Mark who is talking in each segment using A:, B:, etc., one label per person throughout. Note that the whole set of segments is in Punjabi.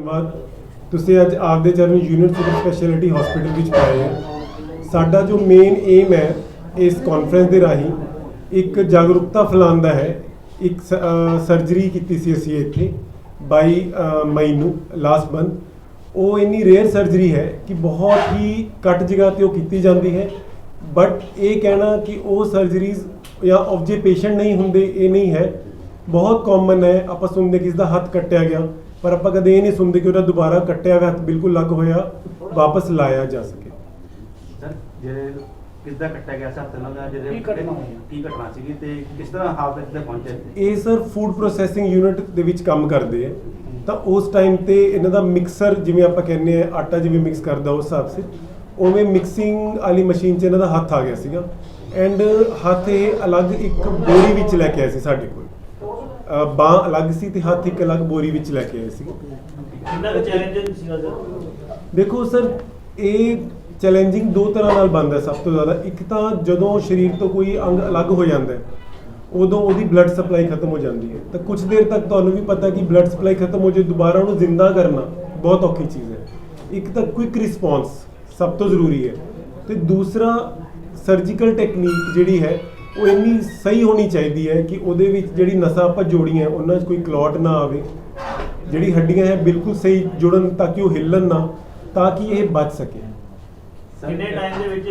A: ਧੰਨਵਾਦ। ਤੁਸੀਂ ਅੱਜ ਆਪਦੇ ਚਰਨ ਯੂਨਿਟ ਸੁਪਰ ਸਪੈਸ਼ਲਿਟੀ ਹਸਪੀਟਲ ਵਿੱਚ ਆਏ ਹੋ। ਸਾਡਾ ਜੋ ਮੇਨ ਏਮ ਹੈ ਇਸ ਕਾਨਫਰੰਸ ਦੇ ਰਾਹੀਂ ਇੱਕ ਜਾਗਰੂਕਤਾ ਫੈਲਾਉਣ ਦਾ ਹੈ। ਇੱਕ ਸਰਜਰੀ ਕੀਤੀ ਸੀ ਅਸੀਂ ਇੱਥੇ 22 ਮਈ ਨੂੰ ਲਾਸਟ ਮੰਥ ਉਹ ਇੰਨੀ ਰੇਅਰ ਸਰਜਰੀ ਹੈ ਕਿ ਬਹੁਤ ਹੀ ਘੱਟ ਜਗ੍ਹਾ ਤੇ ਉਹ ਕੀਤੀ ਜਾਂਦੀ ਹੈ। ਬਟ ਇਹ ਕਹਿਣਾ ਕਿ ਉਹ ਸਰਜਰੀਜ਼ ਜਾਂ ਆਫ ਜੇ ਪੇਸ਼ੈਂਟ ਨਹੀਂ ਹੁੰਦੇ, ਇਹ ਨਹੀਂ ਹੈ। ਬਹੁਤ ਕਾਮਨ ਹੈ। ਆਪਾਂ ਸੁਣਦੇ ਕਿਸ ਦਾ ਹੱਥ ਕੱਟਿਆ ਗਿਆ। ਪਰ ਆਪਾਂ ਕਦੇ ਇਹ ਨਹੀਂ ਸੁਣਦੇ ਕਿ ਉਹਦਾ ਦੁਬਾਰਾ ਕੱਟਿਆ ਹੋਇਆ ਹੱਥ ਬਿਲਕੁਲ ਲੱਗ ਹੋਇਆ ਵਾਪਸ ਲਾਇਆ ਜਾ ਸਕੇ।
B: ਸਰ ਜੇ ਕਿੱਦਾਂ ਕੱਟਿਆ ਗਿਆ ਸਰ ਤਨਾਂ ਦਾ ਜਿਹਦੇ
C: ਕੀ ਘਟਨਾ ਹੋਈ?
B: ਕੀ ਘਟਨਾ ਸੀਗੀ ਤੇ ਕਿਸ ਤਰ੍ਹਾਂ ਹਾਲਤ ਤੇ ਪਹੁੰਚੇ
A: ਇਹ ਸਰ ਫੂਡ ਪ੍ਰੋਸੈਸਿੰਗ ਯੂਨਿਟ ਦੇ ਵਿੱਚ ਕੰਮ ਕਰਦੇ ਆ। ਤਾਂ ਉਸ ਟਾਈਮ ਤੇ ਇਹਨਾਂ ਦਾ ਮਿਕਸਰ ਜਿਵੇਂ ਆਪਾਂ ਕਹਿੰਦੇ ਆ ਆਟਾ ਜਿਵੇਂ ਮਿਕਸ ਕਰਦਾ ਉਸ ਹਿਸਾਬ ਸੇ ਉਵੇਂ ਮਿਕਸਿੰਗ ਵਾਲੀ ਮਸ਼ੀਨ 'ਚ ਇਹਨਾਂ ਦਾ ਹੱਥ ਆ ਗਿਆ ਸੀਗਾ। ਐਂਡ ਹੱਥ ਇਹ ਅਲੱਗ ਇੱਕ ਬੋਰੀ ਵਿੱਚ ਲੈ ਕੇ ਆਏ ਸੀ ਸਾਡੇ ਕੋਲ। ਬਾਹ ਅਲੱਗ ਸੀ ਤੇ ਹੱਥ ਇੱਕ ਅਲੱਗ ਬੋਰੀ ਵਿੱਚ ਲੈ ਕੇ ਆਏ ਸੀ।
C: ਕਿੰਨਾ ਕੁ ਚੈਲੰਜਿੰਗ ਸੀਗਾ ਸਰ
A: ਦੇਖੋ ਸਰ ਇਹ ਚੈਲੰਜਿੰਗ ਦੋ ਤਰ੍ਹਾਂ ਨਾਲ ਬਣਦਾ ਹੈ ਸਭ ਤੋਂ ਜ਼ਿਆਦਾ। ਇੱਕ ਤਾਂ ਜਦੋਂ ਸਰੀਰ ਤੋਂ ਕੋਈ ਅੰਗ ਅਲੱਗ ਹੋ ਜਾਂਦਾ ਹੈ ਉਦੋਂ ਉਹਦੀ ਬਲੱਡ ਸਪਲਾਈ ਖਤਮ ਹੋ ਜਾਂਦੀ ਹੈ। ਤਾਂ ਕੁਝ ਦੇਰ ਤੱਕ ਤੁਹਾਨੂੰ ਵੀ ਪਤਾ ਕਿ ਬਲੱਡ ਸਪਲਾਈ ਖਤਮ ਹੋ ਜੇ ਦੁਬਾਰਾ ਉਹਨੂੰ ਜ਼ਿੰਦਾ ਕਰਨਾ ਬਹੁਤ ਔਖੀ ਚੀਜ਼ ਹੈ। ਇੱਕ ਤਾਂ ਕੁਇਕ ਰਿਸਪੌਂਸ ਸਭ ਤੋਂ ਜ਼ਰੂਰੀ ਹੈ। ਤੇ ਦੂਸਰਾ ਸਰਜੀਕਲ ਟੈਕਨੀਕ ਜਿਹੜੀ ਹੈ ਉਹ ਇੰਨੀ ਸਹੀ ਹੋਣੀ ਚਾਹੀਦੀ ਹੈ ਕਿ ਉਹਦੇ ਵਿੱਚ ਜਿਹੜੀ ਨਸਾਂ ਆਪਾਂ ਜੋੜੀਆਂ ਉਹਨਾਂ 'ਚ ਕੋਈ ਕਲੌਟ ਨਾ ਆਵੇ ਜਿਹੜੀ ਹੱਡੀਆਂ ਹੈ ਬਿਲਕੁਲ ਸਹੀ ਜੁੜਨ ਤਾਂ ਕਿ ਉਹ ਹਿੱਲਣ ਨਾ ਤਾਂ ਕਿ ਇਹ ਬਚ ਸਕੇ
C: ਕਿੰਨੇ ਟਾਈਮ ਦੇ ਵਿੱਚ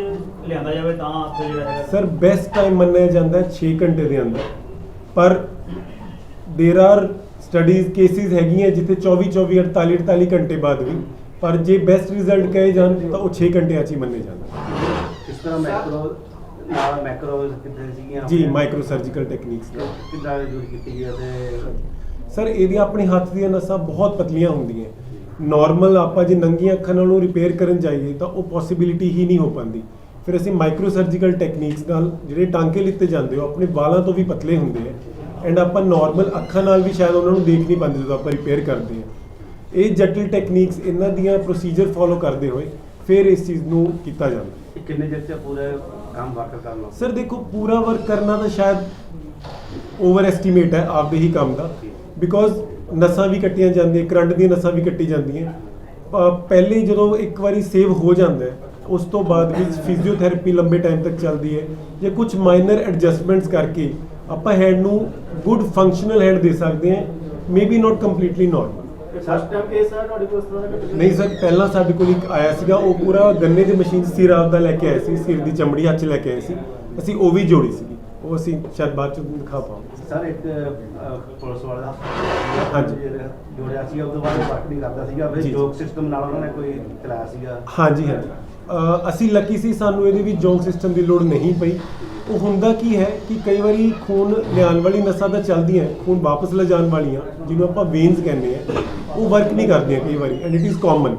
C: ਲਿਆਂਦਾ ਜਾਵੇ ਤਾਂ ਹੱਥ ਜਿਹੜਾ ਹੈਗਾ
A: ਸਰ ਬੈਸਟ ਟਾਈਮ ਮੰਨਿਆ ਜਾਂਦਾ ਹੈ 6 ਘੰਟੇ ਦੇ ਅੰਦਰ per their are studies cases ਹੈਗੀਆਂ ਜਿੱਥੇ 24 24 48 48 ਘੰਟੇ ਬਾਅਦ ਵੀ ਪਰ ਜੇ ਬੈਸਟ ਰਿਜ਼ਲਟ ਕਹੇ ਜਾਣ ਤਾਂ ਉਹ 6 ਘੰਟਿਆਂ 'ਚ ਹੀ ਮੰਨੇ ਜਾਂਦੇ
B: ਕਿਸ ਤਰ੍ਹਾਂ ਮੈਕਰੋ ਨਾਲ ਸੀਗੀਆਂ
A: ਜੀ ਮਾਈਕਰੋ ਸਰਜੀਕਲ ਟੈਕਨੀਕਸ ਦਾ
B: ਕਿੱਦਾਂ ਯੂਜ਼ ਕੀਤੀ ਗਿਆ ਤੇ
A: ਸਰ ਇਹਦੀਆਂ ਆਪਣੇ ਹੱਥ ਦੀਆਂ ਨਸਾਂ ਬਹੁਤ ਪਤਲੀਆਂ ਹੁੰਦੀਆਂ। ਨਾਰਮਲ ਆਪਾਂ ਜੇ ਨੰਗੀਆਂ ਅੱਖਾਂ ਨਾਲ ਉਹ ਰਿਪੇਅਰ ਕਰਨ ਜਾਈਏ ਤਾਂ ਉਹ ਪੋਸਿਬਿਲਿਟੀ ਹੀ ਨਹੀਂ ਹੋ ਪਾਉਂਦੀ। ਫਿਰ ਅਸੀਂ ਮਾਈਕਰੋ ਸਰਜੀਕਲ ਟੈਕਨੀਕਸ ਨਾਲ ਜਿਹੜੇ ਟਾਂਕੇ ਲਿੱਤੇ ਜਾਂਦੇ ਹੋ ਆਪਣੇ ਵਾਲਾਂ ਤੋਂ ਵੀ ਪਤਲੇ ਹੁੰਦੇ ਆ। ਐਂਡ ਆਪਾਂ ਨਾਰਮਲ ਅੱਖਾਂ ਨਾਲ ਵੀ ਸ਼ਾਇਦ ਉਹਨਾਂ ਨੂੰ ਦੇਖ ਨਹੀਂ ਪਾਉਂਦੇ ਜਦੋਂ ਆਪਾਂ ਰਿਪੇਅਰ ਕਰਦੇ ਆ। ਇਹ ਜਟਿਲ ਟੈਕਨੀਕਸ ਇਹਨਾਂ ਦੀਆਂ ਪ੍ਰੋਸੀਜਰ ਫੋਲੋ ਕਰਦੇ ਹੋਏ ਫਿਰ ਇਸ ਚੀਜ਼ ਨੂੰ ਕੀਤਾ ਜਾਂਦਾ।
B: ਕਿੰਨੇ ਚਿਰ ਚ ਪੂਰੇ ਕੰਮ ਵਰਕ ਕਰਨਾ
A: ਸਰ ਦੇਖੋ ਪੂਰਾ ਵਰਕ ਕਰਨਾ ਤਾਂ ਸ਼ਾਇਦ ਓਵਰ ਐਸਟੀਮੇਟ ਹੈ ਆਪਦੇ ਹੀ ਕੰਮ ਦਾ। ਬਿਕੋਜ਼ ਨਸਾਂ ਵੀ ਕੱਟੀਆਂ ਜਾਂਦੀਆਂ ਕਰੰਟ ਦੀਆਂ ਨਸਾਂ ਵੀ ਕੱਟੀ ਜਾਂਦੀਆਂ। ਅ, ਪਹਿਲੇ ਜਦੋਂ ਇੱਕ ਵਾਰੀ ਸੇਵ ਹੋ ਜਾਂਦਾ ਹੈ ਉਸ ਤੋਂ ਬਾਅਦ ਵਿੱਚ ਫਿਜ਼ੀਓਥੈਰੇਪੀ ਲੰਬੇ ਟਾਈਮ ਤੱਕ ਚੱਲਦੀ ਹੈ। ਜਾਂ ਕੁਝ ਮਾਈਨਰ ਐਡਜਸਟਮੈਂਟਸ ਕਰਕੇ ਆਪਾਂ ਹੈਂਡ ਨੂੰ ਗੁੱਡ ਫੰਕਸ਼ਨਲ ਹੈਂਡ ਦੇ ਸਕਦੇ ਹਾਂ maybe not completely normal
B: first time case ਹੈ ਤੁਹਾਡੇ ਕੋਲ ਇਸ ਤਰ੍ਹਾਂ ਦਾ
A: ਨਹੀਂ ਸਰ, ਪਹਿਲਾਂ ਸਾਡੇ ਕੋਲ ਇੱਕ ਆਇਆ ਸੀਗਾ, ਉਹ ਪੂਰਾ ਗੰਨੇ ਦੀ ਮਸ਼ੀਨ ਸਿਰ ਆਪਦਾ ਲੈ ਕੇ ਆਏ ਸੀ, ਸਿਰ ਦੀ ਚਮੜੀ ਹੱਥ 'ਚ ਲੈ ਕੇ ਆਏ ਸੀ। ਅਸੀਂ ਉਹ ਵੀ ਜੋੜੀ ਸੀ ਉਹ ਅਸੀਂ ਸ਼ਾਇਦ ਬਾਅਦ ਚ ਦਿਖਾ ਪਾਵਾਂਗੇ।
B: ਸਰ ਇੱਕ ਪੁਲਿਸ ਵਾਲੇ
A: ਹਾਂਜੀ।
B: ਜੋੜਿਆ ਸੀ ਉਸ ਤੋਂ ਬਾਅਦ ਵਰਕ ਨਹੀਂ ਕਰਦਾ ਸੀਗਾ ਫਿਰ। ਜੋਕ ਸਿਸਟਮ ਨਾਲ ਉਹਨਾਂ ਨੇ ਕੋਈ ਚਲਾਇਆ ਸੀਗਾ।
A: ਹਾਂਜੀ ਹਾਂਜੀ। ਅਸੀਂ ਲੱਕੀ ਸੀ ਸਾਨੂੰ ਇਹਦੇ ਵਿੱਚ ਜੋਗ ਸਿਸਟਮ ਦੀ ਲੋੜ ਨਹੀਂ ਪਈ। ਉਹ ਹੁੰਦਾ ਕੀ ਹੈ ਕਿ ਕਈ ਵਾਰੀ ਖੂਨ ਲਿਆਉਣ ਵਾਲੀ ਨਸਾਂ ਤਾਂ ਚੱਲਦੀਆਂ ਖੂਨ ਵਾਪਸ ਲਿਜਾਣ ਵਾਲੀਆਂ ਜਿਹਨੂੰ ਆਪਾਂ ਵੇਨਸ ਕਹਿੰਦੇ ਆ ਉਹ ਵਰਕ ਨਹੀਂ ਕਰਦੀਆਂ ਕਈ ਵਾਰੀ ਐਂਡ ਇਟ ਇਜ਼ ਕਾਮਨ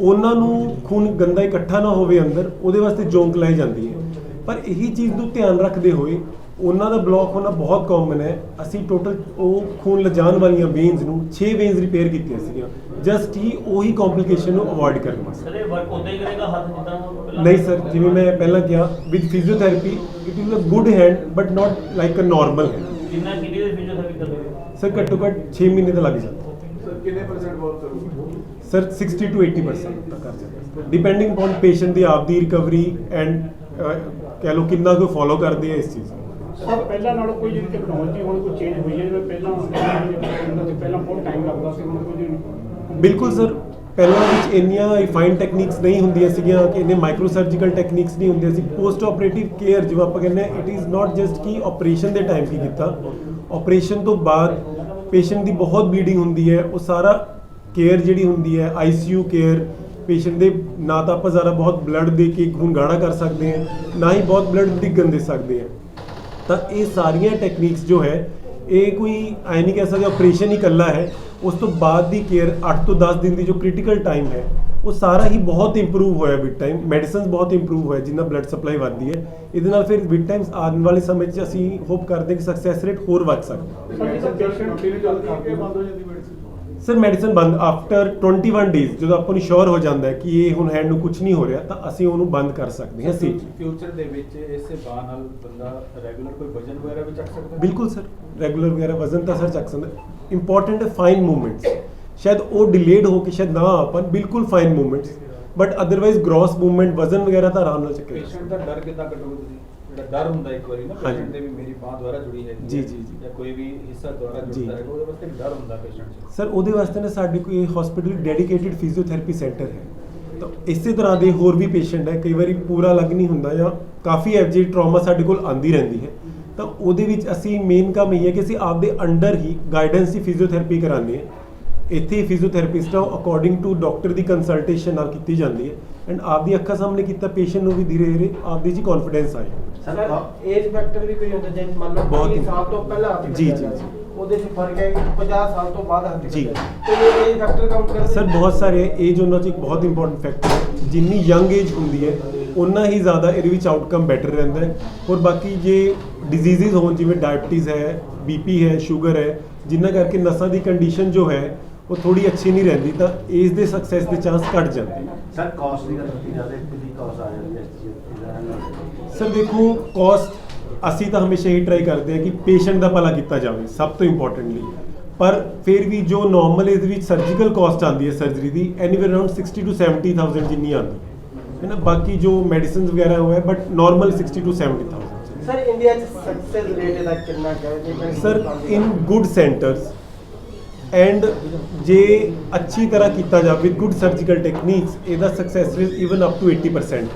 A: ਉਹਨਾਂ ਨੂੰ ਖੂਨ ਗੰਦਾ ਇਕੱਠਾ ਨਾ ਹੋਵੇ ਅੰਦਰ ਉਹਦੇ ਵਾਸਤੇ ਜੋਂਕ ਲਾਈ ਜਾਂਦੀ ਹੈ। ਪਰ ਇਹੀ ਚੀਜ਼ ਨੂੰ ਧਿਆਨ ਰੱਖਦੇ ਹੋਏ ਉਹਨਾਂ ਦਾ ਬਲੌਕ ਹੋਣਾ ਬਹੁਤ ਕਾਮਨ ਹੈ। ਅਸੀਂ ਟੋਟਲ ਉਹ ਖੂਨ ਲਿਜਾਣ ਵਾਲੀਆਂ ਵੇਨਸ ਨੂੰ 6 ਵੇਨਸ ਰਿਪੇਅਰ ਕੀਤੀਆਂ ਸੀਗੀਆਂ। ਜਸਟ ਹੀ ਉਹੀ ਕੰਪਲਿਕੇਸ਼ਨ ਨੂੰ ਅਵੋਇਡ ਕਰਨ ਵਾਸਤੇ।
C: ਸਰ ਇਹ ਵਰਕ ਉਦਾਂ ਹੀ ਕਰੇਗਾ ਹੱਥ ਜਿੱਦਾਂ ਪਹਿਲਾਂ?
A: ਨਹੀਂ ਸਰ ਜਿਵੇਂ ਮੈਂ ਪਹਿਲਾਂ ਕਿਹਾ with physiotherapy it is a good hand but not like a normal hand
C: ਕਿੰਨਾ ਕਿੰਨੀ ਦੇ ਫਿਜ਼ੀਓਥੈਰੇਪੀ ਕਰਦੇ
A: ਸਰ ਘੱਟੋ ਘੱਟ 6 ਮਹੀਨੇ ਤਾਂ ਲੱਗ ਜਾਂਦੇ।
D: ਸਰ ਕਿੰਨੇ ਪਰਸੈਂਟ ਵਰਕ ਕਰੋਗੇ?
A: ਸਰ 60 ਟੂ 80% ਤੱਕ ਕਰ ਜਾਂਦੇ। ਡਿਪੈਂਡਿੰਗ ਔਨ ਪੇਸ਼ੈਂਟ ਦੀ ਆਪਦੀ ਰਿਕਵਰੀ ਐਂਡ ਕਹਿ ਲਓ ਕਿੰਨਾ ਕੁ ਫੋਲੋ ਕਰਦੇ ਆ ਇਸ ਚੀਜ਼ ਨੂੰ?
E: ਸਰ ਪਹਿਲਾਂ ਨਾਲੋਂ ਕੋਈ ਜਿਹੜੀ ਟੈਕਨੋਲੋਜੀ ਹੁਣ ਕੋਈ ਚੇਂਜ ਹੋਈ ਹੈ ਜਿਵੇਂ ਪਹਿਲਾਂ ਪਹਿਲਾਂ ਬਹੁਤ ਟਾਈਮ ਲੱਗਦਾ ਸੀ ਹੁਣ ਕੋਈ
A: ਬਿਲਕੁਲ ਸਰ ਪਹਿਲਾਂ ਵਿੱਚ ਇੰਨੀਆਂ ਰਿਫਾਈਨਡ ਟੈਕਨੀਕਸ ਨਹੀਂ ਹੁੰਦੀਆਂ ਸੀਗੀਆਂ ਕਿ ਇੰਨੇ ਮਾਈਕਰੋ ਸਰਜੀਕਲ ਟੈਕਨੀਕਸ ਨਹੀਂ ਹੁੰਦੀਆਂ ਸੀ। ਪੋਸਟ ਆਪਰੇਟਿਵ ਕੇਅਰ ਜਿਵੇਂ ਆਪਾਂ ਕਹਿੰਦੇ ਇਟ ਇਜ਼ ਨਾਟ ਜਸਟ ਕਿ ਆਪਰੇਸ਼ਨ ਦੇ ਟਾਈਮ ਕੀ ਕੀਤਾ। ਆਪਰੇਸ਼ਨ ਤੋਂ ਬਾਅਦ ਪੇਸ਼ੈਂਟ ਦੀ ਬਹੁਤ ਬਲੀਡਿੰਗ ਹੁੰਦੀ ਹੈ ਉਹ ਸਾਰਾ ਕੇਅਰ ਜਿਹੜੀ ਹੁੰਦੀ ਹੈ ਆਈਸੀਯੂ ਕੇਅਰ ਪੇਸ਼ੈਂਟ ਦੇ ਨਾ ਤਾਂ ਆਪਾਂ ਜ਼ਿਆਦਾ ਬਹੁਤ ਬਲੱਡ ਦੇ ਕੇ ਖੂਨ ਗਾੜਾ ਕਰ ਸਕਦੇ ਹਾਂ, ਨਾ ਹੀ ਬਹੁਤ ਬਲੱਡ ਡਿੱਗਣ ਦੇ ਸਕਦੇ ਹਾਂ। ਤਾਂ ਇਹ ਸਾਰੀਆਂ ਟੈਕਨੀਕਸ ਜੋ ਹੈ, ਇਹ ਕੋਈ ਐ ਨਹੀਂ ਕਹਿ ਸਕਦੇ ਆਪਰੇਸ਼ਨ ਹੀ ਇਕੱਲਾ ਹੈ। ਉਸ ਤੋਂ ਬਾਅਦ ਦੀ ਕੇਅਰ 8 ਤੋਂ 10 ਦਿਨ ਦੀ ਜੋ ਕ੍ਰਿਟੀਕਲ ਟਾਈਮ ਹੈ, ਉਹ ਸਾਰਾ ਹੀ ਬਹੁਤ ਇੰਪਰੂਵ ਹੋਇਆ ਵਿਦ ਟਾਈਮ ਮੈਡੀਸਿਨਸ ਬਹੁਤ ਇੰਪਰੂਵ ਹੋਇਆ, ਜਿੰਨਾ ਬਲੱਡ ਸਪਲਾਈ ਵੱਧਦੀ ਹੈ। ਇਹਦੇ ਨਾਲ ਫਿਰ ਵਿਦ ਟਾਈਮਸ ਆਉਣ ਵਾਲੇ ਸਮੇਂ 'ਚ ਅਸੀਂ ਹੋਪ ਕਰਦੇ ਕਿ ਸਕਸੈਸ ਰੇਟ ਹੋਰ ਵੱਧ ਸਕਦਾ।
D: ਹੈ
A: ਸਰ ਮੈਡੀਸਨ ਬੰਦ ਆਫਟਰ 21 ਡੇਜ਼ ਜਦੋਂ ਆਪਾਂ ਨੂੰ ਸ਼ੋਰ ਹੋ ਜਾਂਦਾ ਹੈ ਕਿ ਇਹ ਹੁਣ ਹੈਂਡ ਨੂੰ ਕੁਝ ਨਹੀਂ ਹੋ ਰਿਹਾ ਤਾਂ ਅਸੀਂ ਉਹਨੂੰ ਬੰਦ ਕਰ ਸਕਦੇ ਹਾਂ ਸੀ
D: ਫਿਊਚਰ ਦੇ ਵਿੱਚ ਇਸੇ ਬਾਹ ਨਾਲ ਬੰਦਾ ਰੈਗੂਲਰ ਕੋਈ ਵਜਨ ਵਗੈਰਾ ਵੀ ਚੱਕ ਸਕਦਾ?
A: ਬਿਲਕੁਲ ਸਰ ਰੈਗੂਲਰ ਵਗੈਰਾ ਵਜ਼ਨ ਤਾਂ ਸਰ ਚੱਕ ਸਕਦਾ। ਇੰਪੋਰਟੈਂਟ ਹੈ ਫਾਈਨ ਮੂਵਮੈਂਟਸ ਸ਼ਾਇਦ ਉਹ ਡਿਲੇਡ ਹੋ ਕੇ ਸ਼ਾਇਦ ਨਾ ਆ ਪਾਉਣ ਬਿਲਕੁਲ fine movements but otherwise gross movement ਵਜ਼ਨ ਵਗੈਰਾ ਤਾਂ ਆਰਾਮ ਨਾਲ ਚੱਕਿਆ ਜਾ
D: ਪੇਸ਼ੈਂਟ ਦਾ ਡਰ ਕਿੱਦਾਂ ਕੱਢੋਗੇ ਤੁਸੀਂ ਜਿਹੜਾ ਡਰ ਹੁੰਦਾ ਇੱਕ ਵਾਰੀ ਨਾ
A: ਹਾਂਜੀ।
D: ਪੇਸ਼ੈਂਟ ਦੇ ਵੀ ਮੇਰੀ ਬਾਹ ਦੁਆਰਾ ਜੁੜੀ ਹੈ
A: ਜੀ, ਜੀ, ਜੀ।
D: ਜਾਂ ਕੋਈ ਵੀ ਹਿੱਸਾ ਦੁਆਰਾ
A: ਜੀ।
D: ਜੁੜਦਾ ਹੈ ਉਹਦੇ ਵਾਸਤੇ ਇੱਕ ਡਰ ਹੁੰਦਾ ਪੇਸ਼ੈਂਟ 'ਚ
A: ਸਰ ਉਹਦੇ ਵਾਸਤੇ ਨਾ ਸਾਡੇ ਕੋਈ ਹਸਪੀਟਲ ਡੈਡੀਕੇਟਿਡ ਫਿਜ਼ੀਓਥੈਰੇਪੀ ਸੈਂਟਰ ਹੈ ਤਾਂ ਇਸੇ ਤਰ੍ਹਾਂ ਦੇ ਹੋਰ ਵੀ ਪੇਸ਼ੈਂਟ ਹੈ ਕਈ ਵਾਰੀ ਪੂਰਾ ਲੱਗ ਨਹੀਂ ਹੁੰਦਾ ਜਾਂ ਕਾਫੀ ਐਫਜੀ ਟਰਾਮਾ ਸਾਡੇ ਕੋਲ ਆਂਦੀ ਰਹਿੰਦੀ ਹੈ ਤਾਂ ਉਹਦੇ ਵਿੱਚ ਅਸੀਂ ਮੇਨ ਕੰਮ ਇਹ ਹੈ ਕਿ ਅਸੀਂ ਆਪਦੇ ਅੰਡਰ ਹੀ ਗਾਈਡੈਂਸ ਦੀ ਫਿਜ਼ੀਓਥੈਰੇਪੀ ਕਰਾਉਂਦੇ ਹਾਂ ਇੱਥੇ ਫਿਜ਼ੀਓਥੈਰੇਪਿਸਟ ਆ ਅਕੋਰਡਿੰਗ ਟੂ ਡਾਕਟਰ ਦੀ ਕੰਸਲਟੇਸ਼ਨ ਨਾਲ ਕੀਤੀ ਜਾਂਦੀ ਹੈ ਐਂਡ ਆਪਦੀ ਅੱਖਾਂ ਸਾਹਮਣੇ ਕੀਤਾ ਪੇਸ਼ੈਂਟ ਨੂੰ ਵੀ ਧੀਰੇ ਧੀਰੇ ਆਪਦੀ ਜੀ ਕੌਨਫੀਡੈਂਸ ਆਏ
B: ਸਰ
F: ਏਜ ਫੈਕਟਰ ਵੀ ਕੋਈ ਹੁੰਦਾ ਜਿਵੇਂ ਮੰਨ ਲਓ
A: ਬਹੁਤ
F: 20 ਸਾਲ ਤੋਂ ਪਹਿਲਾਂ ਹੱਥ
A: ਜੀ, ਜੀ। ਜੀ।
F: ਉਹਦੇ 'ਚ ਫ਼ਰਕ ਹੈ ਕਿ 50 ਸਾਲ ਤੋਂ ਬਾਅਦ ਹੱਥ
A: ਜੀ।
F: ਤੇ ਇਹ ਏਜ ਫੈਕਟਰ ਕਾਊਂਟ ਕਰਦੇ
A: ਸਰ ਬਹੁਤ ਸਾਰੇ ਏਜ ਉਹਨਾਂ 'ਚ ਇੱਕ ਬਹੁਤ ਇੰਪੋਰਟੈਂਟ ਫੈਕਟਰ ਹੈ ਜਿੰਨੀ ਯੰਗ ਏਜ ਹੁੰਦੀ ਹੈ ਉਨਾ ਹੀ ਜ਼ਿਆਦਾ ਇਹਦੇ ਵਿੱਚ ਆਊਟਕਮ ਬੈਟਰ ਰਹਿੰਦਾ ਹੈ ਔਰ ਬਾਕੀ ਜੇ ਡਿਜ਼ੀਜ਼ਸ ਹੋਣ ਜਿਵੇਂ ਡਾਇਬਟੀਜ਼ ਹੈ ਬੀਪੀ ਹੈ ਸ਼ੂਗਰ ਹੈ ਜਿਨ੍ਹਾਂ ਕਰਕੇ ਨਸਾਂ ਦੀ ਕੰਡੀਸ਼ਨ ਜੋ ਹੈ ਉਹ ਥੋੜੀ ਅੱਛੀ ਨਹੀਂ ਰਹਿੰਦੀ ਤਾਂ ਏਜ ਦੇ ਸਕਸੈਸ ਦੇ ਚਾਂਸ ਘਟ ਜਾਂਦੇ
B: ਸਰ ਕਾਸਟ ਦੀ ਗੱਲ ਕੀਤੀ ਜਾਵੇ ਕਿੰਨੀ ਕਾਸਟ ਆ ਜਾਂਦੀ ਹੈ ਇਸ ਚੀਜ਼ ਦਾ?
A: ਸਰ ਦੇਖੋ ਕਾਸਟ ਅਸੀਂ ਤਾਂ ਹਮੇਸ਼ਾ ਹੀ ਟਰਾਈ ਕਰਦੇ ਹਾਂ ਕਿ ਪੇਸ਼ੈਂਟ ਦਾ ਭਲਾ ਕੀਤਾ ਜਾਵੇ ਸਭ ਤੋਂ ਇੰਪੋਰਟੈਂਟਲੀ ਪਰ ਫਿਰ ਵੀ ਜੋ ਨਾਰਮਲ ਇਸ ਵਿੱਚ ਸਰਜੀਕਲ ਕਾਸਟ ਆਉਂਦੀ ਹੈ ਸਰਜਰੀ ਦੀ ਐਨੀਵੇਅਰ ਅਰਾਊਂਡ 60 ਟੂ 70000 ਜਿੰਨੀ ਆਉਂਦੀ ਹੈ। ਹੈ ਨਾ ਬਾਕੀ ਜੋ ਮੈਡੀਸਿਨਸ ਵਗੈਰਾ ਹੋਇਆ but normal 60 to 70000
F: sir India 'ਚ ਸਕਸੈਸ ਰੇਟ ਇਹਦਾ ਕਿੰਨਾ ਹੈ?
A: Sir in good centres and ਜੇ ਅੱਛੀ ਤਰ੍ਹਾਂ ਕੀਤਾ ਜਾਵੇ ਵਿਦ ਗੁੱਡ ਸਰਜੀਕਲ ਟੈਕਨੀਕਸ ਇਹਦਾ success rate even up to 80%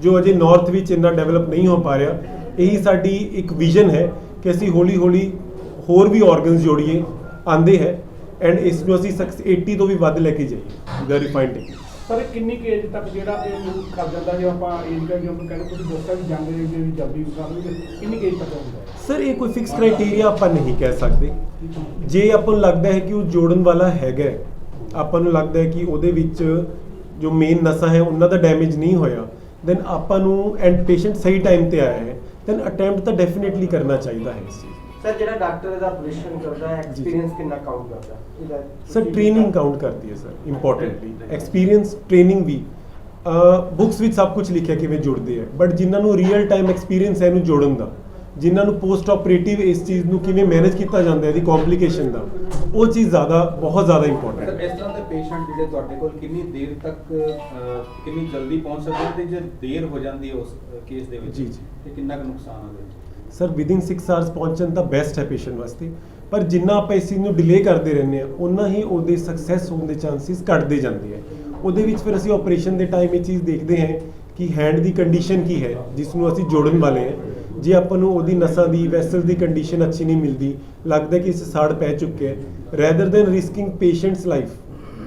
A: ਜੋ ਅਜੇ ਨਾਰਥ ਵਿੱਚ ਇੰਨਾ ਡਿਵੈਲਪ ਨਹੀਂ ਹੋ ਪਾ ਰਿਹਾ, ਇਹੀ ਸਾਡੀ ਇੱਕ ਵਿਜ਼ਨ ਹੈ ਕਿ ਅਸੀਂ ਹੌਲੀ ਹੌਲੀ ਹੋਰ ਵੀ ਆਰਗਨਸ ਜੋੜੀਏ ਆਂਦੇ ਹੈ। ਐਂਡ ਇਸ ਨੂੰ ਅਸੀਂ ਸਕਸ- 80 ਤੋਂ ਵੀ ਵੱਧ ਲੈ ਕੇ ਜਾਈਏ। ਦਾ ਰਿਫਾਈਨਡ ਟੈਕਨੀਕ
E: ਸਰ ਕਿੰਨੀ ਕੁ ਤੱਕ ਜਿਹੜਾ ਇਹ ਯੂਜ਼ ਕਰ ਜਾਂਦਾ ਜੇ ਆਪਾਂ ਏਜ ਦਾ ਜੋ ਕਹਿੰਦੇ ਤੁਸੀਂ ਦੱਸਿਆ ਵੀ ਜਾਂਦੇ ਏਜ ਵੀ ਜਲਦੀ ਕਰ ਲਈਏ, ਕਿੰਨੀ ਏਜ ਤੱਕ ਹੁੰਦਾ
A: ਸਰ, ਇਹ ਕੋਈ ਫਿਕਸ ਕ੍ਰਾਈਟੇਰੀਆ ਆਪਾਂ ਨਹੀਂ ਕਹਿ ਸਕਦੇ। ਜੇ ਆਪਾਂ ਨੂੰ ਲੱਗਦਾ ਹੈ ਕਿ ਉਹ ਜੋੜਨ ਵਾਲਾ ਹੈਗਾ ਆਪਾਂ ਨੂੰ ਲੱਗਦਾ ਹੈ ਕਿ ਉਹਦੇ ਵਿੱਚ ਜੋ ਮੇਨ ਨਸ਼ਾ ਹੈ, ਉਹਨਾਂ ਦਾ ਡੈਮੇਜ ਨਹੀਂ ਹੋਇਆ ਦੈਨ ਆਪਾਂ ਨੂੰ ਐਂਡ ਪੇਸ਼ੈਂਟ ਸਹੀ ਟਾਈਮ ਤੇ ਆਇਆ ਹੈ ਦੈਨ ਅਟੈਂਪਟ ਤਾਂ ਡੈਫੀਨਿਟਲੀ ਕਰਨਾ ਚਾਹੀਦਾ ਹੈ ਇਸ ਚੀਜ਼
F: ਸਰ ਜਿਹੜਾ ਡਾਕਟਰ ਇਹਦਾ ਆਪਰੇਸ਼ਨ ਕਰਦਾ ਹੈ ਐਕਸਪੀਰੀਅੰਸ ਕਿੰਨਾ ਕਾਊਂਟ ਕਰਦਾ ਇਹਦਾ
A: ਸਰ ਟ੍ਰੇਨਿੰਗ ਕਾਊਂਟ ਕਰਦੀ ਹੈ ਸਰ ਇੰਪੋਰਟੈਂਟਲੀ ਐਕਸਪੀਰੀਅੰਸ ਟ੍ਰੇਨਿੰਗ ਵੀ। ਬੁੱਕਸ ਵਿੱਚ ਸਭ ਕੁਝ ਲਿਖਿਆ ਕਿਵੇਂ ਜੁੜਦੇ ਆ। ਬਟ ਜਿਨ੍ਹਾਂ ਨੂੰ ਰੀਅਲ ਟਾਈਮ ਐਕਸਪੀਰੀਅੰਸ ਹੈ ਇਹਨੂੰ ਜੋੜਨ ਦਾ ਜਿਨ੍ਹਾਂ ਨੂੰ ਪੋਸਟ ਆਪਰੇਟਿਵ ਇਸ ਚੀਜ਼ ਨੂੰ ਕਿਵੇਂ ਮੈਨੇਜ ਕੀਤਾ ਜਾਂਦਾ ਹੈ ਇਹਦੀ ਕੰਪਲਿਕੇਸ਼ਨ ਦਾ ਉਹ ਚੀਜ਼ ਜ਼ਿਆਦਾ ਬਹੁਤ ਜ਼ਿਆਦਾ ਇੰਪੋਰਟੈਂਟ
D: ਸਰ
A: ਹੈ
D: ਇਸ ਤਰ੍ਹਾਂ ਦੇ ਪੇਸ਼ੈਂਟ ਜਿਹੜੇ ਤੁਹਾਡੇ ਕੋਲ ਕਿੰਨੀ ਦੇਰ ਤੱਕ ਕਿੰਨੀ ਜਲਦੀ ਪਹੁੰਚ ਸਕਦੇ ਤੇ ਜੇ ਦੇਰ ਹੋ ਜਾਂਦੀ ਹੈ ਉਸ ਕੇਸ ਦੇ ਵਿੱਚ
A: ਜੀ, ਜੀ।
D: ਤੇ ਕਿੰਨਾ ਕੁ ਨੁਕਸਾਨ ਹੋਵੇ
A: ਸਰ ਵਿਦਿਨ 6 ਆਵਰਸ ਪਹੁੰਚਣ ਤਾਂ ਬੈਸਟ ਹੈ ਪੇਸ਼ੈਂਟ ਵਾਸਤੇ। ਪਰ ਜਿੰਨਾ ਆਪਾਂ ਇਸ ਚੀਜ਼ ਨੂੰ ਡਿਲੇ ਕਰਦੇ ਰਹਿੰਦੇ ਆ ਉਨਾ ਹੀ ਉਹਦੇ ਸਕਸੈਸ ਹੋਣ ਦੇ ਚਾਂਸਸ ਘਟਦੇ ਜਾਂਦੇ ਆ ਉਹਦੇ ਵਿੱਚ ਫਿਰ ਅਸੀਂ ਆਪਰੇਸ਼ਨ ਦੇ ਟਾਈਮ ਇਹ ਚੀਜ਼ ਦੇਖਦੇ ਹਾਂ ਕਿ ਹੈਂਡ ਦੀ ਕੰਡੀਸ਼ਨ ਕੀ ਹੈ, ਜਿਸ ਨੂੰ ਅਸੀਂ ਜੋੜਨ ਵਾਲੇ ਹਾਂ। ਜੇ ਆਪਾਂ ਨੂੰ ਉਹਦੀ ਨਸਾਂ ਦੀ ਵੈਸਲ ਦੀ ਕੰਡੀਸ਼ਨ ਅੱਛੀ ਨਹੀਂ ਮਿਲਦੀ, ਲੱਗਦਾ ਕਿ ਇਸ ਸਾੜ ਪੈ ਚੁੱਕਿਆ ਹੈ। Rather than risking patient's life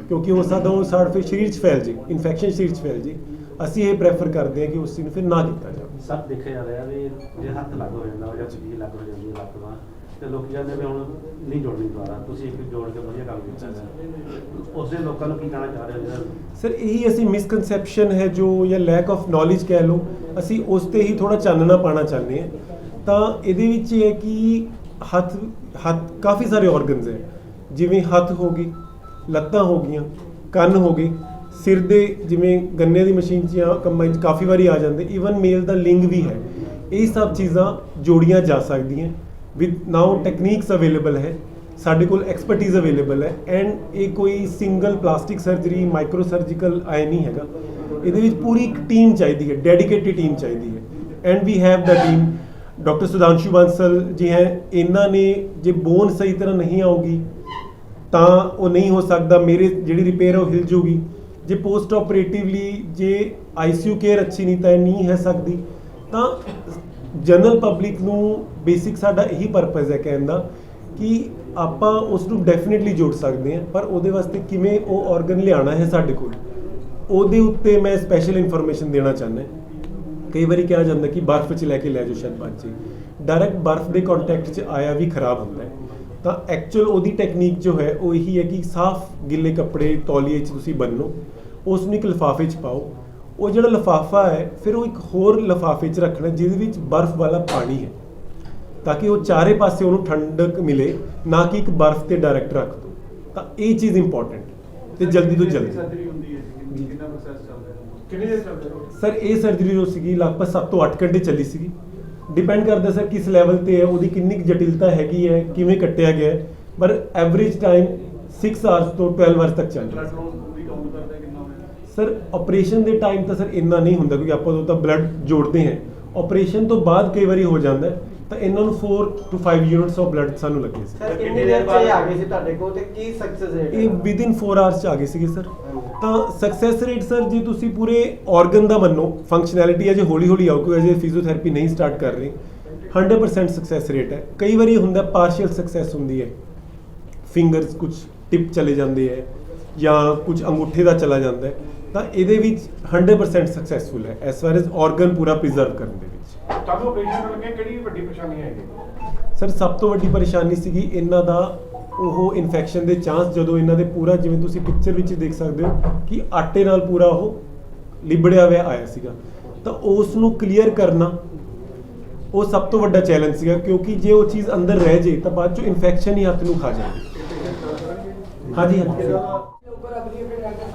A: ਕਿਉਂਕਿ ਹੋ ਸਕਦਾ ਉਹ ਸਾੜ ਫਿਰ ਸਰੀਰ 'ਚ ਫੈਲ ਜੇ ਇਨਫੈਕਸ਼ਨ ਸਰੀਰ 'ਚ ਫੈਲ ਜੇ, ਅਸੀਂ ਇਹ ਪ੍ਰੈਫਰ ਕਰਦੇ ਹਾਂ ਕਿ ਉਸ ਚੀਜ਼ ਨੂੰ ਫਿਰ ਨਾ ਕੀਤਾ ਜਾਵੇ।
B: ਸਭ ਦੇਖਿਆ ਜਾ ਰਿਹਾ ਵੀ ਜੇ ਹੱਥ ਲੱਗ ਹੋ ਜਾਂਦਾ ਜਾਂ ਚੀਜ਼ ਲੱਗ ਹੋ ਜਾਂਦੀ ਹੈ ਲੱਕ ਬਾਂਹ ਤੇ ਲੋਕੀ ਕਹਿੰਦੇ ਵੀ ਹੁਣ ਨਹੀਂ ਜੋੜਨੀ ਦੁਬਾਰਾ, ਤੁਸੀਂ ਇੱਕ ਜੋੜ ਕੇ ਵਧੀਆ ਕੰਮ ਕੀਤਾ ਹੈ ਉਸੇ ਲੋਕਾਂ ਨੂੰ ਕੀ ਕਹਿਣਾ ਚਾਹ ਰਹੇ ਹੋ ਜਿਹੜਾ
A: ਸਰ, ਇਹੀ ਅਸੀਂ ਮਿਸਕਨਸੈਪਸ਼ਨ ਹੈ ਜੋ ਜਾਂ ਲੈਕ ਆਫ ਨੌਲੇਜ ਕਹਿ ਲਓ, ਅਸੀਂ ਉਸ ਤੇ ਹੀ ਥੋੜਾ ਚਾਨਣਾ ਪਾਣਾ ਚਾਹੁੰਦੇ ਹਾਂ। ਤਾਂ ਇਹਦੇ ਵਿੱਚ ਇਹ ਹੈ ਕਿ ਹੱਥ ਹੱਥ ਕਾਫੀ ਸਾਰੇ ਆਰਗਨਸ ਹੈ। ਜਿਵੇਂ ਹੱਥ ਹੋ ਗਏ ਲੱਤਾਂ ਹੋ ਗਈਆਂ, ਕੰਨ ਹੋ ਗਏ ਸਿਰ ਦੇ ਜਿਵੇਂ ਗੰਨੇ ਦੀ ਮਸ਼ੀਨ 'ਚ ਜਾਂ ਕੰਬਾਈਨ 'ਚ ਕਾਫੀ ਵਾਰੀ ਆ ਜਾਂਦੇ ਈਵਨ ਮੇਲ ਦਾ ਲਿੰਗ ਵੀ ਹੈ। ਇਹ ਸਭ ਚੀਜ਼ਾਂ ਜੋੜੀਆਂ ਜਾ ਸਕਦੀਆਂ। ਵਿਦ ਨਾਓ ਟੈਕਨੀਕਸ ਅਵੇਲੇਬਲ ਹੈ, ਸਾਡੇ ਕੋਲ ਐਕਸਪਰਟਿਜ਼ ਅਵੇਲੇਬਲ ਹੈ ਐਂਡ ਇਹ ਕੋਈ single plastic surgery micro surgical ਆਏ ਨਹੀਂ ਹੈਗਾ। ਇਹਦੇ ਵਿੱਚ ਪੂਰੀ ਇੱਕ ਟੀਮ ਚਾਹੀਦੀ ਹੈ ਡੈਡੀਕੇਟਿਡ ਟੀਮ ਚਾਹੀਦੀ ਹੈ। And we have the team doctor Sudhanshu Bansal ji ਹੈ, ਇਹਨਾਂ ਨੇ ਜੇ ਬੋਨ ਸਹੀ ਤਰ੍ਹਾਂ ਨਹੀਂ ਆਊਗੀ, ਤਾਂ ਉਹ ਨਹੀਂ ਹੋ ਸਕਦਾ, ਮੇਰੇ ਜਿਹੜੀ ਰਿਪੇਅਰ ਉਹ ਹਿਲ ਜੂਗੀ ਜੇ ਪੋਸਟ ਆਪਰੇਟਿਵਲੀ ਜੇ ਆਈਸੀਯੂ ਕੇਅਰ ਅੱਛੀ ਨਹੀਂ ਤਾਂ ਨਹੀਂ ਹੈ ਸਕਦੀ, ਤਾਂ ਜਨਰਲ ਪਬਲਿਕ ਨੂੰ ਬੇਸਿਕ ਸਾਡਾ ਇਹੀ ਪਰਪਸ ਹੈ ਕਹਿਣ ਦਾ ਕਿ ਆਪਾਂ ਉਸ ਨੂੰ ਡੈਫੀਨਿਟਲੀ ਜੋੜ ਸਕਦੇ ਹਾਂ, ਪਰ ਉਹਦੇ ਵਾਸਤੇ ਕਿਵੇਂ ਉਹ ਆਰਗਨ ਲਿਆਉਣਾ ਹੈ ਸਾਡੇ ਕੋਲ, ਉਹਦੇ ਉੱਤੇ ਮੈਂ ਸਪੈਸ਼ਲ ਇਨਫੋਰਮੇਸ਼ਨ ਦੇਣਾ ਚਾਹੁੰਦਾ ਕਈ ਵਾਰੀ ਕਿਹਾ ਜਾਂਦਾ ਕਿ ਬਰਫ਼ 'ਚ ਲੈ ਕੇ ਲੈ ਜਾਓ ਸ਼ਾਇਦ ਬਚ ਜੇ ਡਾਇਰੈਕਟ ਬਰਫ਼ ਦੇ ਕੰਟੈਕਟ 'ਚ ਆਇਆ ਵੀ ਖਰਾਬ ਹੁੰਦਾ ਹੈ। ਤਾਂ ਐਕਚੁਅਲ ਉਹਦੀ ਟੈਕਨੀਕ ਜੋ ਹੈ, ਉਹ ਇਹੀ ਹੈ ਕਿ ਸਾਫ਼ ਗਿੱਲੇ ਕੱਪੜੇ, ਤੌਲੀਏ 'ਚ ਤੁਸੀਂ ਬੰਨੋ। ਉਸ ਨੂੰ ਇੱਕ ਲਿਫਾਫੇ 'ਚ ਪਾਓ। ਉਹ ਜਿਹੜਾ ਲਿਫਾਫਾ ਹੈ ਫਿਰ ਉਹ ਇੱਕ ਹੋਰ ਲਿਫਾਫੇ 'ਚ ਰੱਖਣਾ ਜਿਹਦੇ ਵਿੱਚ ਬਰਫ਼ ਵਾਲਾ ਪਾਣੀ ਹੈ। ਤਾਂ ਕਿ ਉਹ ਚਾਰੇ ਪਾਸੇ ਉਹਨੂੰ ਠੰਡਕ ਮਿਲੇ ਨਾ ਕਿ ਇੱਕ ਬਰਫ਼ ਤੇ ਡਾਇਰੈਕਟ ਰੱਖ ਦੋ। ਤਾਂ ਇਹ ਚੀਜ਼ ਇੰਪੋਰਟੈਂਟ ਤੇ ਜਲਦੀ ਤੋਂ ਜਲਦੀ।
D: ਸਰਜਰੀ ਹੁੰਦੀ ਹੈ
A: ਜੀ।
D: ਕਿੰਨਾ ਪ੍ਰੋਸੈਸ ਚੱਲਦਾ ਹੈ?
E: ਕਿੰਨੇ ਦੇਰ ਚੱਲਦੇ ਰਹੋ
A: ਸਰ ਇਹ ਸਰਜਰੀ ਜੋ ਸੀਗੀ ਲਗਭਗ 7 ਤੋਂ 8 ਘੰਟੇ ਚੱਲੀ ਸੀਗੀ। ਡਿਪੈਂਡ ਕਰਦਾ ਸਰ ਕਿਸ ਲੈਵਲ ਤੇ ਹੈ ਉਹਦੀ ਕਿੰਨੀ ਕੁ ਜਟਿਲਤਾ ਹੈਗੀ ਹੈ ਕਿਵੇਂ ਕੱਟਿਆ ਗਿਆ ਹੈ। ਪਰ ਐਵਰੇਜ ਟਾਈਮ 6 ਆਵਰਸ ਤੋਂ 12 ਆਵਰਸ ਤੱਕ ਚੱਲ ਰਿਹਾ। ਸਰ ਆਪਰੇਸ਼ਨ ਦੇ ਟਾਈਮ ਤਾਂ ਸਰ ਇੰਨਾ ਨਹੀਂ ਹੁੰਦਾ ਕਿਉਂਕਿ ਆਪਾਂ ਉਹ ਤਾਂ ਬਲੱਡ ਜੋੜਦੇ ਹਾਂ। ਆਪਰੇਸ਼ਨ ਤੋਂ ਬਾਅਦ ਕਈ ਵਾਰੀ ਹੋ ਜਾਂਦਾ ਤਾਂ ਇਹਨਾਂ ਨੂੰ 4 ਤੋਂ 5 ਯੂਨਿਟਸ ਆਫ ਬਲੱਡ ਸਾਨੂੰ ਲੱਗੇ ਸੀ।
F: ਸਰ ਕਿੰਨੀ ਦੇਰ ਇਹ ਆ ਗਏ ਸੀ ਤੁਹਾਡੇ ਕੋਲ ਤੇ ਕੀ ਸਕਸੈਸ ਰੇਟ
A: ਇਹ ਵਿਦਿਨ 4 ਆਵਰਸ ਚ ਆ ਗਏ ਸੀਗੇ ਸਰ। ਤਾਂ ਸਕਸੈਸ ਰੇਟ ਸਰ ਜੇ ਤੁਸੀਂ ਪੂਰੇ ਆਰਗਨ ਦਾ ਮੰਨੋ ਫੰਕਸ਼ਨੈਲਿਟੀ ਅਜੇ ਹੌਲੀ ਹੌਲੀ ਆਊ ਕਿਉਂਕਿ ਅਜੇ ਫਿਜ਼ੀਓਥੈਰੇਪੀ ਨਹੀਂ ਸਟਾਰਟ ਕਰ ਰਹੇ। 100% ਸਕਸੈਸ ਰੇਟ ਹੈ। ਕਈ ਵਾਰੀ ਹੁੰਦਾ ਪਾਰਸ਼ੀਅਲ ਸਕਸੈਸ ਹੁੰਦੀ ਹੈ। ਫਿੰਗਰਸ ਕੁਝ ਟਿਪ ਚਲੇ ਜਾਂਦੇ ਹੈ ਜਾਂ ਕੁਝ ਅੰਗੂਠੇ ਦਾ ਚਲਾ ਜਾਂਦਾ ਹੈ। ਤਾਂ ਇਹਦੇ ਵਿੱਚ 100% ਸਕਸੈਸਫੁਲ ਹੈ। ਐਸ ਫਾਰ ਐਸ ਆਰਗਨ ਪੂਰਾ ਪ੍ਰੀਜ਼ਰਵ ਕਰਨ ਦੇ ਵਿੱਚ।
E: ਤੁਹਾਨੂੰ ਆਪਰੇਸ਼ਨ ਲੱਗੇ ਕਿਹੜੀ ਵੱਡੀ ਪਰੇਸ਼ਾਨੀ ਆਈ
A: ਸਰ ਸਭ ਤੋਂ ਵੱਡੀ ਪਰੇਸ਼ਾਨੀ ਸੀਗੀ ਇਹਨਾਂ ਦਾ ਉਹ ਇਨਫੈਕਸ਼ਨ ਦੇ ਚਾਂਸ ਜਦੋਂ ਇਹਨਾਂ ਦੇ ਪੂਰਾ ਜਿਵੇਂ ਤੁਸੀਂ ਪਿਕਚਰ ਵਿੱਚ ਦੇਖ ਸਕਦੇ ਹੋ ਕਿ ਆਟੇ ਨਾਲ ਪੂਰਾ ਉਹ ਲਿਬੜਿਆ ਹੋਇਆ ਆਇਆ ਸੀਗਾ। ਤਾਂ ਉਸ ਨੂੰ ਕਲੀਅਰ ਕਰਨਾ ਉਹ ਸਭ ਤੋਂ ਵੱਡਾ ਚੈਲੰਜ ਸੀਗਾ ਕਿਉਂਕਿ ਜੇ ਉਹ ਚੀਜ਼ ਅੰਦਰ ਰਹਿ ਜੇ ਤਾਂ ਬਾਅਦ ਚੋਂ ਇਨਫੈਕਸ਼ਨ ਹੀ ਹੱਥ ਨੂੰ ਖਾ ਜਾਂਦੀ ਹਾਂਜੀ ਹਾਂਜੀ।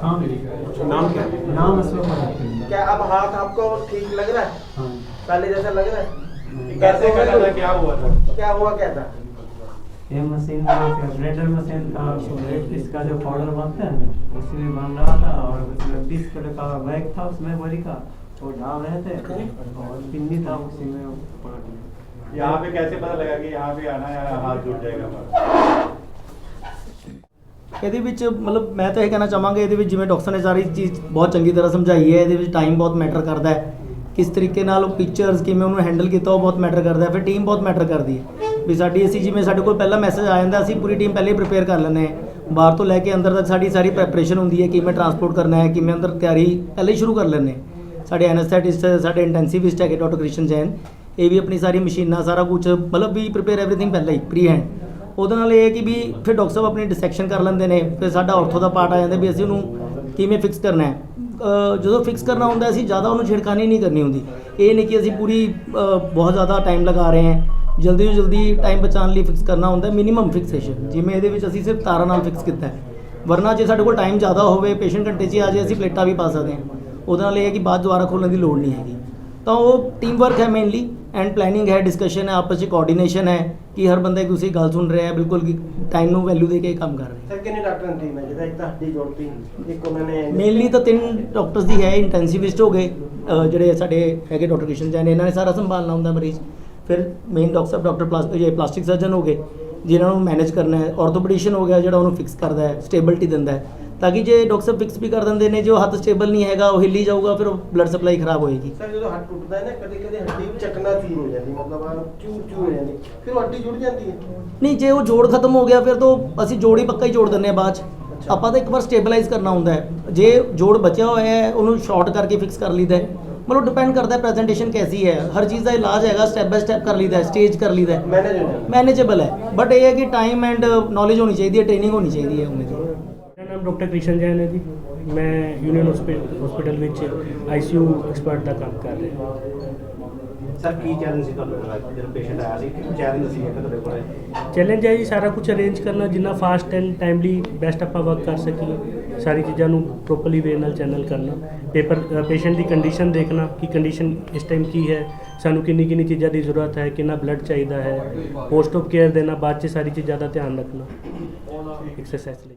A: ਨਾਮ क्या है
G: नाम
F: क्या? अब हाथ आपको ठीक लग रहा है?
G: हाँ।
F: पहले जैसा लग रहा है?
D: कैसे करना था क्या हुआ था?
F: क्या हुआ क्या था?
G: ये मशीन ब्लेंडर मशीन का इसका जो पाउडर बनता है उसी में बन रहा था और उसमें बीस किलो का बैग था उसमें बड़ी का वो डाल रहे थे और पिन्नी था उसी में
B: यहाँ पे कैसे पता लगा कि यहाँ पे आना है हाथ जुड़ जाएगा? हमारा
H: ਇਹਦੇ ਵਿੱਚ ਮਤਲਬ ਮੈਂ ਤਾਂ ਇਹ ਕਹਿਣਾ ਚਾਹਾਂਗਾ ਇਹਦੇ ਵਿੱਚ ਜਿਵੇਂ ਡਾਕਟਰ ਨੇ ਸਾਰੀ ਚੀਜ਼ ਬਹੁਤ ਚੰਗੀ ਤਰ੍ਹਾਂ ਸਮਝਾਈ ਹੈ, ਇਹਦੇ ਵਿੱਚ ਟਾਈਮ ਬਹੁਤ ਮੈਟਰ ਕਰਦਾ ਹੈ। ਕਿਸ ਤਰੀਕੇ ਨਾਲ ਉਹ ਪਿਕਚਰਸ ਕਿਵੇਂ ਉਹਨੂੰ ਹੈਂਡਲ ਕੀਤਾ ਉਹ ਬਹੁਤ ਮੈਟਰ ਕਰਦਾ ਹੈ, ਫਿਰ ਟੀਮ ਬਹੁਤ ਮੈਟਰ ਕਰਦੀ ਹੈ। ਵੀ ਸਾਡੀ ਅਸੀਂ ਜਿਵੇਂ ਸਾਡੇ ਕੋਲ ਪਹਿਲਾਂ ਮੈਸੇਜ ਆ ਜਾਂਦਾ, ਅਸੀਂ ਪੂਰੀ ਟੀਮ ਪਹਿਲੇ ਹੀ ਪ੍ਰਿਪੇਅਰ ਕਰ ਲੈਂਦੇ ਹਾਂ। ਬਾਹਰ ਤੋਂ ਲੈ ਕੇ ਅੰਦਰ ਤੱਕ ਸਾਡੀ ਸਾਰੀ ਪ੍ਰੈਪਰੇਸ਼ਨ ਹੁੰਦੀ ਹੈ, ਕਿਵੇਂ ਟਰਾਂਸਪੋਰਟ ਕਰਨਾ ਹੈ, ਕਿਵੇਂ ਅੰਦਰ ਤਿਆਰੀ ਪਹਿਲੇ ਹੀ ਸ਼ੁਰੂ ਕਰ ਲੈਂਦੇ ਹਾਂ। ਸਾਡੇ ਐਨਐਸਥੈਟਿਸਟ ਸਾਡੇ ਇੰਟੈਂਸਿਵਿਸਟ ਹੈਗੇ ਡਾਕਟਰ ਕ੍ਰਿਸ਼ਨ ਜੈਨ, ਇਹ ਵੀ ਆਪਣੀ ਸਾਰੀ ਮਸ਼ੀਨਾਂ, ਸਾਰਾ ਕੁਝ ਮਤਲਬ ਵੀ ਪ੍ਰਿਪੇਅਰ ਐਵਰੀਥਿੰਗ ਪਹਿਲਾਂ ਹੀ ਪ੍ਰੀ ਹੈਂਡ ਉਹਦੇ ਨਾਲ ਇਹ ਹੈ ਕਿ ਵੀ ਫਿਰ ਡਾਕਟਰ ਸਾਹਿਬ ਆਪਣੀ ਡਿਸੈਕਸ਼ਨ ਕਰ ਲੈਂਦੇ ਨੇ, ਫਿਰ ਸਾਡਾ ਆਰਥੋ ਦਾ ਪਾਰਟ ਆ ਜਾਂਦਾ ਵੀ ਅਸੀਂ ਉਹਨੂੰ ਕਿਵੇਂ ਫਿਕਸ ਕਰਨਾ ਹੈ। ਜਦੋਂ ਫਿਕਸ ਕਰਨਾ ਹੁੰਦਾ ਅਸੀਂ ਜ਼ਿਆਦਾ ਉਹਨੂੰ ਛਿੜਕਾਨੀ ਨਹੀਂ ਕਰਨੀ ਹੁੰਦੀ। ਇਹ ਨਹੀਂ ਕਿ ਅਸੀਂ ਪੂਰੀ ਬਹੁਤ ਜ਼ਿਆਦਾ ਟਾਈਮ ਲਗਾ ਰਹੇ ਹਾਂ। ਜਲਦੀ ਤੋਂ ਜਲਦੀ ਟਾਈਮ ਬਚਾਉਣ ਲਈ ਫਿਕਸ ਕਰਨਾ ਹੁੰਦਾ ਮਿਨੀਮਮ ਫਿਕਸੇਸ਼ਨ ਜਿਵੇਂ ਇਹਦੇ ਵਿੱਚ ਅਸੀਂ ਸਿਰਫ ਤਾਰਾਂ ਨਾਲ ਫਿਕਸ ਕੀਤਾ ਹੈ। ਵਰਨਾ ਜੇ ਸਾਡੇ ਕੋਲ ਟਾਈਮ ਜ਼ਿਆਦਾ ਹੋਵੇ ਪੇਸ਼ੈਂਟ ਘੰਟੇ 'ਚ ਆ ਜਾਏ, ਅਸੀਂ ਪਲੇਟਾਂ ਵੀ ਪਾ ਸਕਦੇ ਹਾਂ। ਉਹਦੇ ਨਾਲ ਇਹ ਹੈ ਕਿ ਬਾਅਦ ਦੁਬਾਰਾ ਖੋਲ੍ਹਣ ਦੀ ਲੋੜ ਨਹੀਂ ਹੈਗੀ। ਤਾਂ ਉਹ ਟੀਮ ਵਰਕ ਹੈ ਮੇਨਲੀ ਐਂਡ ਪਲੈਨਿੰਗ ਹੈ ਡਿਸਕਸ਼ਨ ਹੈ, ਆਪਸ ਵਿੱਚ ਕੋਆਰਡੀਨੇਸ਼ਨ ਹੈ। ਕਿ ਹਰ ਬੰਦਾ ਇੱਕ ਦੂਸਰੀ ਗੱਲ ਸੁਣ ਰਿਹਾ ਹੈ ਬਿਲਕੁਲ ਟਾਈਮ ਨੂੰ ਵੈਲਿਊ ਦੇ ਕੇ ਕੰਮ ਕਰ ਰਿਹਾ ਸਰ
F: ਕਿੰਨੇ ਡਾਕਟਰਾਂ ਦੀ ਟੀਮ ਹੈ? ਜਿਹਦਾ ਇੱਕ ਤੁਹਾਡੀ ਜੋੜ ਟੀਮ ਇੱਕ ਉਹਨਾਂ ਨੇ
H: ਮੇਨਲੀ ਤਾਂ ਤਿੰਨ ਡਾਕਟਰਸ ਦੀ ਹੈ ਇੰਟੈਂਸਿਵਿਸਟ ਹੋ ਗਏ ਜਿਹੜੇ ਸਾਡੇ ਹੈਗੇ ਡਾਕਟਰ ਕਿਸ਼ਨ ਜੈਨ ਇਹਨਾਂ ਨੇ ਸਾਰਾ ਸੰਭਾਲਣਾ ਹੁੰਦਾ ਮਰੀਜ਼। ਫਿਰ ਮੇਨ ਡਾਕਟਰ ਸਾਹਿਬ ਡਾਕਟਰ ਇਹ ਪਲਾਸਟਿਕ ਸਰਜਨ ਹੋ ਗਏ ਜਿਹਨਾਂ ਨੂੰ ਮੈਨੇਜ ਕਰਨਾ ਹੈ। ਆਰਥੋਪੈਡਿਸ਼ਨ ਹੋ ਗਿਆ ਜਿਹੜਾ ਉਹਨੂੰ ਫਿਕਸ ਕਰਦਾ ਹੈ ਸਟੇਬਿਲਟੀ ਦਿੰਦਾ ਹੈ। ਤਾਂ ਕਿ ਜੇ ਡਾਕਟਰ ਸਾਹਿਬ ਫਿਕਸ ਵੀ ਕਰ ਦਿੰਦੇ ਨੇ ਜੋ ਹੱਥ ਸਟੇਬਲ ਨਹੀਂ ਹੈਗਾ ਉਹ ਹਿੱਲੀ ਜਾਊਗਾ ਫਿਰ ਬਲੱਡ ਸਪਲਾਈ ਖਰਾਬ ਹੋਏਗੀ।
F: ਸਰ ਜਦੋਂ ਹੱਡ ਟੁੱਟਦਾ ਹੈ ਨਾ ਕਦੇ ਕਦੇ ਹੱਡੀ ਵੀ ਚੱਕਣਾ ਸੀ ਹੋ ਜਾਂਦੀ ਮਤਲਬ ਆ ਚੂਰ ਚੂਰ ਹੋ ਜਾਂਦੀ ਫਿਰ ਹੱਡੀ ਜੁੜ ਜਾਂਦੀ ਹੈ।
H: ਨਹੀਂ ਜੇ ਉਹ ਜੋੜ ਖਤਮ ਹੋ ਗਿਆ ਫਿਰ ਤਾਂ ਅਸੀਂ ਜੋੜ ਹੀ ਪੱਕਾ ਹੀ ਜੋੜ ਦਿੰਨੇ ਆ ਬਾਅਦ ਚ। ਆਪਾਂ ਤਾਂ ਇੱਕ ਵਾਰ ਸਟੇਬਲਾਈਜ਼ ਕਰਨਾ ਹੁੰਦਾ ਹੈ। ਜੇ ਜੋੜ ਬਚਿਆ ਹੋਇਆ ਹੈ ਉਹਨੂੰ ਸ਼ਾਰਟ ਕਰਕੇ ਫਿਕਸ ਕਰ ਲਈਦਾ ਮਤਲਬ ਡਿਪੈਂਡ ਕਰਦਾ ਹੈ ਪ੍ਰੈਜੈਂਟੇਸ਼ਨ ਕੈਸੀ ਹੈ। ਹਰ ਚੀਜ਼ ਦਾ ਇਲਾਜ ਹੈਗਾ ਸਟੈਪ ਬਾਈ ਸਟੈਪ ਕਰ ਲਈਦਾ ਸਟੇਜ ਕਰ ਲਈਦਾ ਮੈਨੇਜੇਬਲ ਹੈ। ਬਟ ਇਹ ਹੈ ਕਿ ਟਾਈਮ ਐਂਡ ਨੌਲੇਜ ਹੋਣੀ ਚਾਹੀਦੀ ਹੈ ਟ੍ਰੇਨਿੰਗ ਹੋਣੀ ਚਾਹੀਦੀ ਹੈ ਉਹਨੇ
I: ਡਾਕਟਰ ਕ੍ਰਿਸ਼ਨ ਜੈਨ ਹੈ ਜੀ ਮੈਂ ਯੂਨੀਅਨ ਹਸਪੀਟਲ ਵਿੱਚ ਆਈਸੀਯੂ ਐਕਸਪਰਟ ਦਾ ਕੰਮ ਕਰ ਰਿਹਾ।
B: ਸਰ ਕੀ ਚੈਲੰਜ ਸੀ ਤੁਹਾਨੂੰ ਜਦੋਂ ਪੇਸ਼ੈਂਟ ਆਇਆ ਸੀ? ਕੀ ਚੈਲੰਜ ਸੀ ਤੁਹਾਡੇ ਕੋਲੇ?
I: ਚੈਲੰਜ ਹੈ ਜੀ ਸਾਰਾ ਕੁਝ ਅਰੇਂਜ ਕਰਨਾ ਜਿੰਨਾ ਫਾਸਟ ਐਂਡ ਟਾਈਮਲੀ ਬੈਸਟ ਆਪਾਂ ਵਰਕ ਕਰ ਸਕੀਏ ਸਾਰੀ ਚੀਜ਼ਾਂ ਨੂੰ ਪ੍ਰੋਪਰਲੀ ਵੇ ਨਾਲ ਚੈਨਲ ਕਰਨਾ ਪੇਪਰ ਪੇਸ਼ੈਂਟ ਦੀ ਕੰਡੀਸ਼ਨ ਦੇਖਣਾ ਕਿ ਕੰਡੀਸ਼ਨ ਇਸ ਟਾਈਮ ਕੀ ਹੈ ਸਾਨੂੰ ਕਿੰਨੀ ਕਿੰਨੀ ਚੀਜ਼ਾਂ ਦੀ ਜ਼ਰੂਰਤ ਹੈ ਕਿੰਨਾ ਬਲੱਡ ਚਾਹੀਦਾ ਹੈ ਪੋਸਟ ਆਫ ਕੇਅਰ ਦੇਣਾ ਬਾਅਦ ਚ ਸਾਰੀ ਚੀਜ਼ਾਂ ਦਾ ਧਿਆਨ ਰੱਖਣਾ ਐਕਸਰਸਾਈਜ਼ ਲਈ।